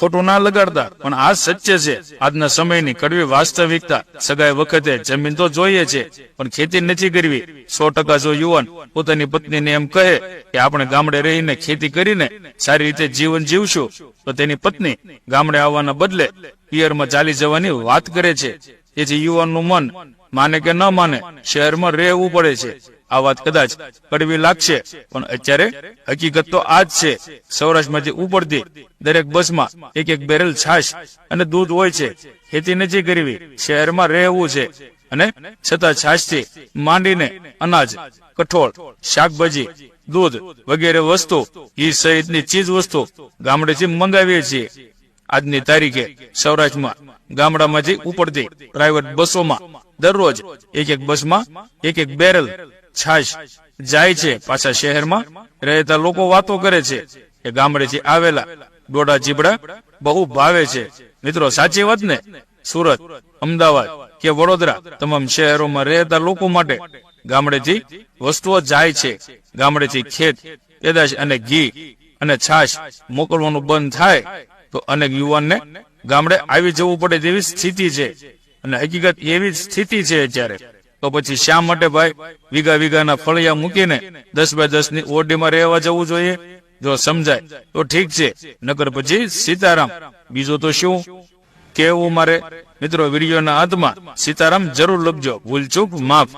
ખોટું ના લગાડતા, પણ આ સત્ય છે. આજના સમયની કડવી વાસ્તવિકતા સગાઈ વખતે જમીન તો જોઈએ છે, પણ ખેતી નથી કરવી. સો જો યુવાન પોતાની પત્નીને એમ કહે કે આપણે ગામડે રહીને ખેતી કરીને સારી રીતે જીવન જીવશું, તો તેની પત્ની ગામડે આવવાના બદલે પિયરમાં ચાલી જવાની વાત કરે છે. તેથી યુવાનનું મન માને કે ન માને શહેરમાં રહેવું પડે છે. આ વાત કદાચ કડવી લાગશે, પણ અત્યારે હકીકત તો આ જ છે. સૌરાષ્ટ્રમાંથી ઉપડતી દરેક બસમાં એક એક બેરલ છાશ અને દૂધ હોય છે. ખેતી નથી કરવી, શહેરમાં રહેવું છે. અને છતાં છાશથી માંડીને અનાજ, કઠોળ, શાકભાજી, દૂધ વગેરે વસ્તુ ઈ સહિતની ચીજ વસ્તુ ગામડેથી મંગાવીએ છીએ. આજની તારીખે સૌરાષ્ટ્રમાં ગામડામાંથી ઉપડતી પ્રાઇવેટ બસોમાં દરરોજ એક એક બસમાં એક એક બેરલ છાશ જાય છે પાછા શહેરમાં. રહેતા લોકો વાતો કરે છે કે ગામડેથી આવેલા ડોડા જીબડા બહુ ભાવે છે. મિત્રો, સાચી વાત ને? સુરત, અમદાવાદ કે વડોદરા તમામ શહેરોમાં રહેતા લોકો માટે ગામડેથી વસ્તુઓ જાય છે. ગામડેથી ખેત, પેદાશ અને ઘી અને છાશ મોકલવાનું બંધ થાય તો અનેક યુવાનને ગામડે આવી જવું પડે તેવી સ્થિતિ છે. અને હકીકત એવી સ્થિતિ છે અત્યારે. તો પછી શા માટે ભાઈ વીઘા વીઘાના ફળિયા મૂકીને દસ બાય દસની ઓરડીમાં રહેવા જવું જોઈએ? જો સમજાય, તો ઠીક છે. નકર પછી સીતારામ, બીજું તો શું? કેવું મારે? મિત્રો, વિડીયોના અંતમાં સીતારામ જરૂર લખજો. ભૂલચૂક, માફ.